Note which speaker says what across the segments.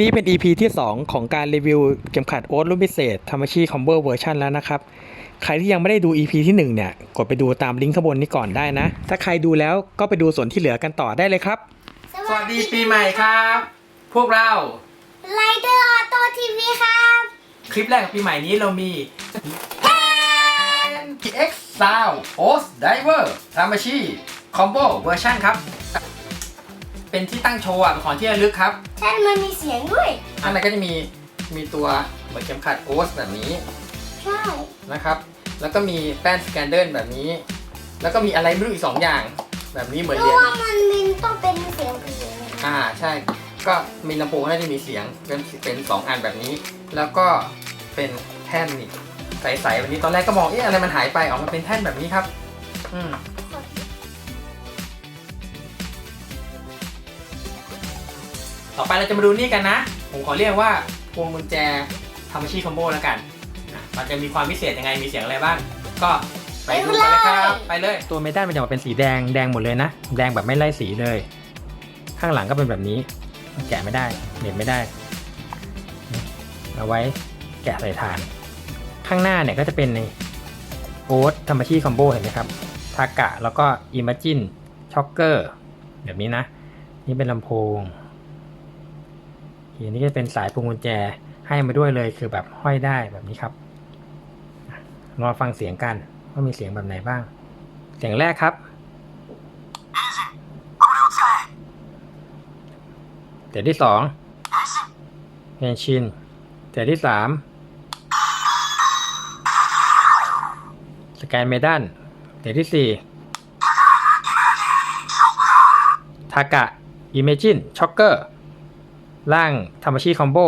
Speaker 1: นี่เป็น EP ที่ 2 ของการรีวิวเข็มขัดโอ๊ตรุ่นพิเศษทามาชิคอมโบเวอร์ชันแล้วนะครับ ใครที่ยังไม่ได้ดู EP ที่ 1 เนี่ย กดไปดูตามลิงก์ข้างบนนี้ก่อนได้นะ ถ้าใครดูแล้วก็ไปดูส่วนที่เหลือกันต่อได้เลยครับ สวัสดีปีใหม่ครับ พวกเรา
Speaker 2: ไลเดอร์ออโต้ทีวีครับ
Speaker 1: คลิปแรกของปีใหม่นี้เรามี GX Sound OS Diver Tamashi Combo เวอร์ชันครับ เป็นที่ตั้งโชว์อะเป็นของที่ระลึกครับ
Speaker 2: ใช่มันมีเสียงด้วย
Speaker 1: อันนั้นก็จะมีมีตัวเหมือนเข็มขัดโอสแบบนี้
Speaker 2: ใช่
Speaker 1: นะครับ แล้วก็มีแป้นสแกนเดิลแบบนี้ แล้วก็มีอะไรไม่รู้อีกสองอย่าง แบบนี้เหมือน
Speaker 2: เพ
Speaker 1: เหรี
Speaker 2: ราะ
Speaker 1: ยญ
Speaker 2: ว่ามันมีต้องเป็นเสียงผี
Speaker 1: อ่าใช่ ก็มีลำโพงน่าจะมีเสียงเป็นเป็นสองอันแบบนี้ แล้วก็เป็นแท่นนี่ใสๆแบบนี้ตอนแรกก็มองเอ๊ะอะไรมันหายไปออกมาเป็นแท่นแบบนี้ครับ อืม ต่อไปเราจะมาดูนี่กันนะ ผมขอเรียกว่าพวงกุญแจทามาชิคอมโบแล้วกันอะมันจะมีความพิเศษยังไงมีเสียงอะไรบ้าง ก็ไปดูกันเลยครับไปเลย ตัวเมทัลมันจะมาเป็นสีแดงแดงหมดเลยนะ แดงแบบไม่ไล่สีเลย ข้างหลังก็เป็นแบบนี้ แกะไม่ได้เหน็บไม่ได้ เอาไว้แกะใส่ฐาน ข้างหน้าเนี่ยก็จะเป็นในโอ๊ตธรรมชีคอมโบเห็นไหมครับทากะแล้วก็อิม g จินช็อกเกอร์แบบนี้นะ นี่เป็นลำโพง อันนี้ก็เป็นสายพวงกุญแจให้มาด้วยเลยคือแบบห้อยได้แบบนี้ครับอะรอฟังเสียงกันว่ามีเสียงแบบไหนบ้าง เสียงแรกครับเสียงที่สองเฮนชินเสียงที่สามสแกนเมดันเสียงที่สี่ทากะอิเมจินช็อกเกอร์ ร่างธรรมชีคอมโบ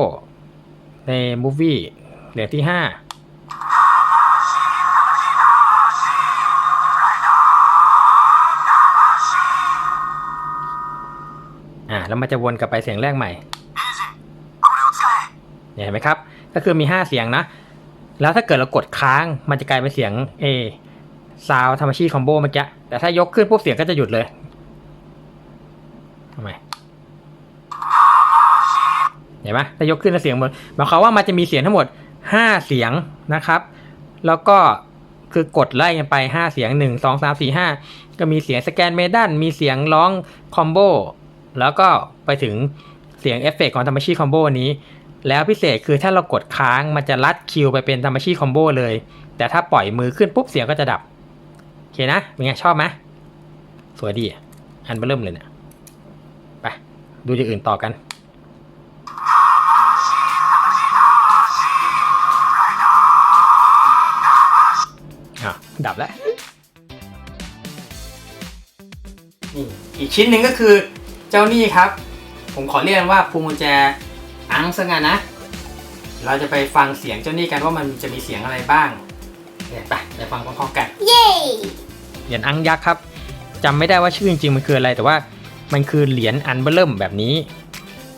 Speaker 1: ในมูฟวี่เหลือที่ห้าอ่าแล้วมันจะวนกลับไปเสียงแรกใหม่เนี่ยเห็นไหมครับ ก็คือมี 5 เสียงนะ แล้วถ้าเกิดเรากดค้างมันจะกลายเป็นเสียง A ซาวธรรมชีคอมโบเมื่อกี้แต่ถ้ายกขึ้นปุ๊บเสียงก็จะหยุดเลยทำไม เห็นไหมถ้ายกขึ้นแล้วเสียงหมดหมายความว่ามันจะมีเสียงทั้งหมด 5 เสียงนะครับ แล้วก็คือกดไล่กันไป 5 เสียง 1 2 3 4 5 ก็มีเสียงสแกนเมดันมีเสียงร้องคอมโบแล้วก็ไปถึงเสียงเอฟเฟกต์ของธรรมชีคอมโบนี้ แล้วพิเศษคือถ้าเรากดค้างมันจะลัดคิวไปเป็นธรรมชีคอมโบเลย แต่ถ้าปล่อยมือขึ้นปุ๊บเสียงก็จะดับ โอเคนะเป็นไงชอบไหมสวยดีอันเร์เริ่มเลยเนี่ยไปดูอย่างอื่นต่อกัน ดับแล้วนี่อีกชิ้นหนึ่งก็คือเจ้านี่ครับ ผมขอเรียกว่าพวงกุญแจอังสงานนะ เราจะไปฟังเสียงเจ้านี่กันว่ามันจะมีเสียงอะไรบ้างเนี่ยไปไปฟังพร้อมๆกัน
Speaker 2: เย้
Speaker 1: เหรียญอังยักษ์ครับจำไม่ได้ว่าชื่อจริงๆมันคืออะไรแต่ว่ามันคือเหรียญอันเบอร์เริ่มแบบนี้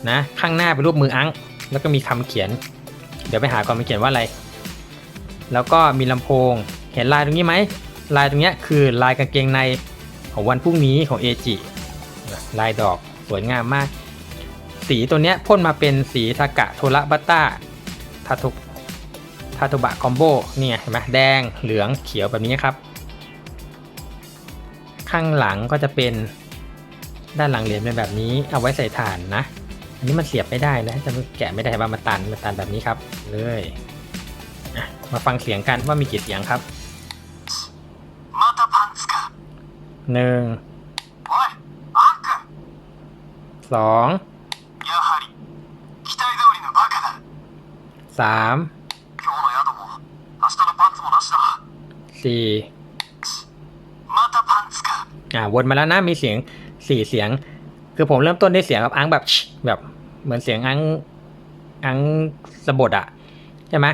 Speaker 1: นะข้างหน้าเป็นรูปมืออังแล้วก็มีคำเขียน เดี๋ยวไปหาก่อนมันเขียนว่าอะไร แล้วก็มีลำโพง เห็นลายตรงนี้ไหมลายตรงเนี้ยคือลายกางเกงในของวันพรุ่งนี้ของเอจิลายดอกสวยงามมาก สีตัวเนี้ยพ่นมาเป็นสีทากะโทระบัตตาทาทุทาโตบะคอมโบเนี่ยเห็นไหมแดงเหลืองเขียวแบบนี้ครับ ข้างหลังก็จะเป็นด้านหลังเหรียญเป็นแบบนี้เอาไว้ใส่ถ่านนะ อันนี้มันเสียบไม่ได้นะจะแกะไม่ได้ว่ามันตันมันตันแบบนี้ครับเลยมาฟังเสียงกันว่ามีกี่เสียงครับ หนึ่งสองสามสี่อ่าวนมาแล้วนะมีเสียงสี่เสียง คือผมเริ่มต้นด้วยเสียงแบบอังแบบแบบเหมือนเสียงอังอังสะบดอะใช่ไหม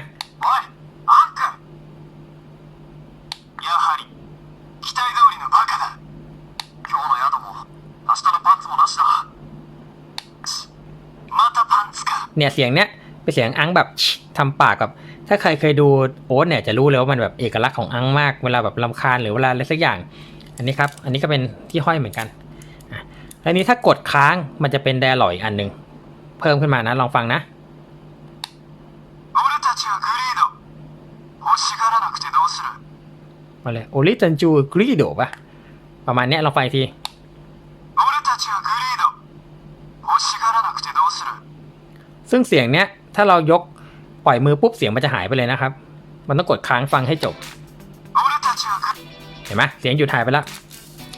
Speaker 1: เนี่ยเสียงเนี้ยเป็นเสียงอังแบบทำปากกับถ้าใครเคยดูโอ๊ตเนี่ยจะรู้เลยว่ามันแบบเอกลักษณ์ของอังมากเวลาแบบลาคาญหรือเวลาอะไรสักอย่าง อันนี้ครับอันนี้ก็เป็นที่ห้อยเหมือนกันอันนี้ถ้ากดค้างมันจะเป็นแดร์ลอยอันหนึ่งเพิ่มขึ้นมานะลองฟังนะมาเลยโอริจันจูกรีโดปะประมาณเนี้ยลองฟังที ซึ่งเสียงเนี้ยถ้าเรายกปล่อยมือปุ๊บเสียงมันจะหายไปเลยนะครับ มันต้องกดค้างฟังให้จบ เห็นไหมเสียงหยุดหายไปแล้ว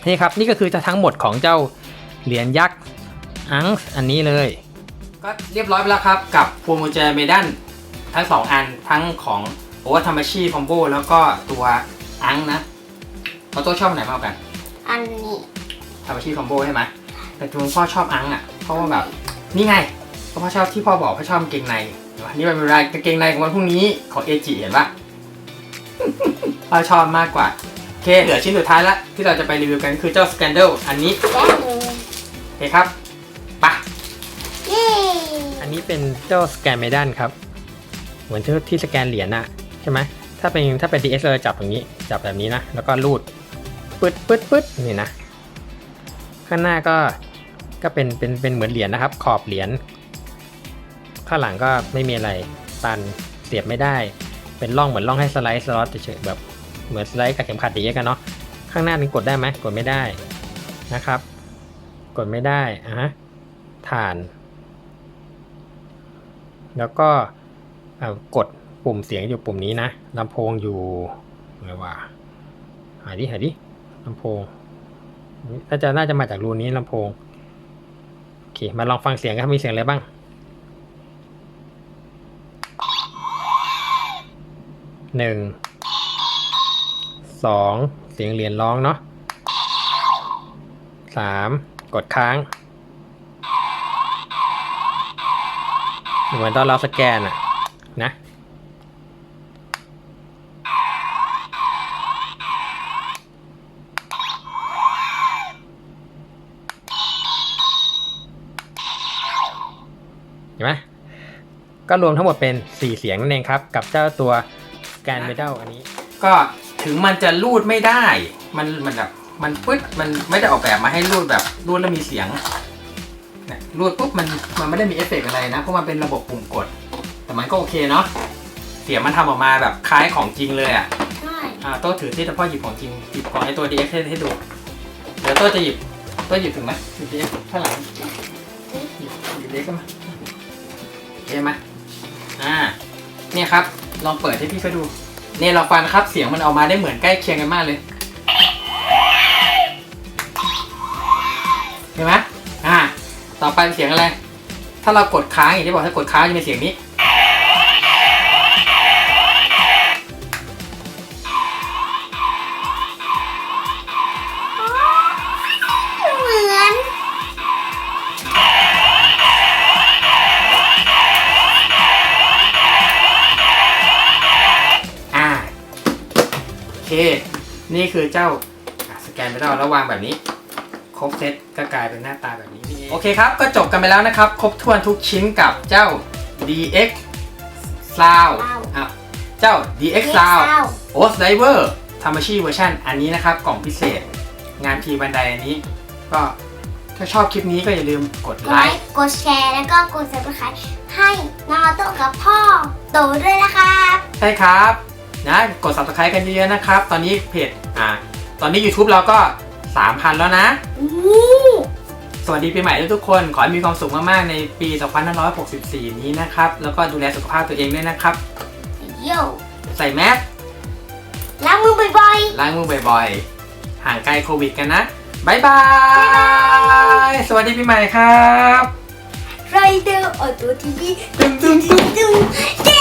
Speaker 1: นี่ครับนี่ก็คือจะทั้งหมดของเจ้าเหรียญยักษ์อังอันนี้เลย ก็เรียบร้อยไปแล้วครับ กับพวงกุญแจเมดันทั้งสองอันทั้งของโอเวัร์ทามาชีคอมโบแล้วก็ตัวอังนะเราตัวชอบไหนมากกัน
Speaker 2: อันนี้
Speaker 1: ทามาชีคอมโบใช่ไหมแต่ตัวพ่อชอบอังอะเพราะว่าแบบนี่ไง เพราะพ่อชอบที่พ่อบอกพ่อชอบกางเกงในเห็นปะนี่เป็นรายกางเกงในของวันพรุ่งนี้ของเอจิเห็นปะพ่อชอบมากกว่าโอเคเหลือชิ้นสุดท้ายละที่เราจะไปรีวิวกันคือเจ้าสแกนเดลอันนี้
Speaker 2: แป๊บนึง
Speaker 1: โอเคครับไปะ
Speaker 2: เย้
Speaker 1: อันนี้เป็นเจ้าสแกนเมดันครับ เหมือนที่ที่สแกนเหรียญน่ะใช่ไหมถ้าเป็นถ้าเป็น DS เราจะจับอย่างนี้ จับแบบนี้นะ แล้วก็รูดปึ๊ดปึ๊ดปึ๊ดนี่นะ ข้างหน้าก็ก็เป็นเป็นเป็นเหมือนเหรียญนะครับ ขอบเหรียญ ข้างหลังก็ไม่มีอะไรตันเสียบไม่ได้ เป็นร่องเหมือนร่องให้สไลด์สล็อตเฉยๆแบบเหมือนสไลด์กับเข็มขัดอย่างเงี้ยกันเนาะข้างหน้านี่กดได้ไหมกดไม่ได้นะครับ กดไม่ได้อะฮะฐาน แล้วก็อ่ากดปุ่มเสียงอยู่ปุ่มนี้นะลำโพงอยู่อะไรวะหายดิหายดิลำโพงน่าจะน่าจะมาจากรูนี้ลำโพงโอเคมาลองฟังเสียงกันมีเสียงอะไรบ้าง หนึ่งสองเสียงเหรียญร้องเนาะสามกดค้างเหมือนตอนเราสแกนอะนะ เห็นไหมก็รวมทั้งหมดเป็น 4 เสียงนั่นเองครับ กับเจ้าตัว แกนเมดัลอันนี้ ก็ถึงมันจะรูดไม่ได้ มันมันแบบมันปึ๊ดมันไม่ได้ออกแบบมาให้รูดแบบรูดแล้วมีเสียงเนี่ยรูดปุ๊บมันมันไม่ได้มีเอฟเฟกต์อะไรนะ เพราะมันเป็นระบบปุ่มกด แต่มันก็โอเคเนาะเสียงมันทำออกมาแบบคล้ายของจริงเลยอะ
Speaker 2: ใช่
Speaker 1: อ่าโต้ถือที่แต่พ่อหยิบของจริงหยิบของไอ้ตัว DX ให้ให้ดู เดี๋ยวโต้จะหยิบโต้หยิบถึงไหมหยิบ DX ข้างหลังหยิบหยิบ DX ก็มาโอเคไหมอ่าเนี่ยครับ ลองเปิดให้พี่เขาดู เนี่ยเราฟังนะครับเสียงมันออกมาได้เหมือนใกล้เคียงกันมากเลย เห็นไหมอ่า ต่อไปเป็นเสียงอะไร ถ้าเรากดค้างอย่างที่บอกถ้ากดค้างจะเป็นเสียงนี้
Speaker 2: เค
Speaker 1: นี่คือเจ้าอะสแกนไปแล้วแล้ววางแบบนี้ ครบเซตก็กลายเป็นหน้าตาแบบนี้นี่เองโอเคครับ ก็จบกันไปแล้วนะครับ ครบถ้วนทุกชิ้นกับเจ้า DX Sound อะเจ้า DX Sound o s Diver ทามาชีเวอร์ชันอันนี้นะครับ กล่องพิเศษ งานพีบันไดอันนี้ ก็ถ้าชอบคลิปนี้ก็อย่าลืมกด
Speaker 2: กด
Speaker 1: ไล
Speaker 2: ไล
Speaker 1: ค์
Speaker 2: ค์ กดแชร์ แล้วก็กด subscribe ให้น้องออโต้กับพ่อโตด้วยนะครับ
Speaker 1: ใช่ครับ นะกด subscribe กันเยอะๆนะครับ ตอนนี้เพจอ่าตอนนี้ YouTube เราก็ 3,000 แล้วนะ
Speaker 2: อู้
Speaker 1: สวัสดีปีใหม่ทุกๆคน ขอให้มีความสุขมากๆ ในปี 2564 นี้นะครับ แล้วก็ดูแลสุขภาพตัวเองด้วยนะครับ
Speaker 2: โย่
Speaker 1: ใส่แมส
Speaker 2: ล้างมือบ่อย
Speaker 1: ล้างมือบ่อยๆ ห่างไกลโควิดกันนะบายบาย สวัสดีปีใหม่ครับ
Speaker 2: ๆไรเดอร์ออโต้ทีวี
Speaker 1: ตึ้งตึ้งตึ้ง
Speaker 2: จุ๊ง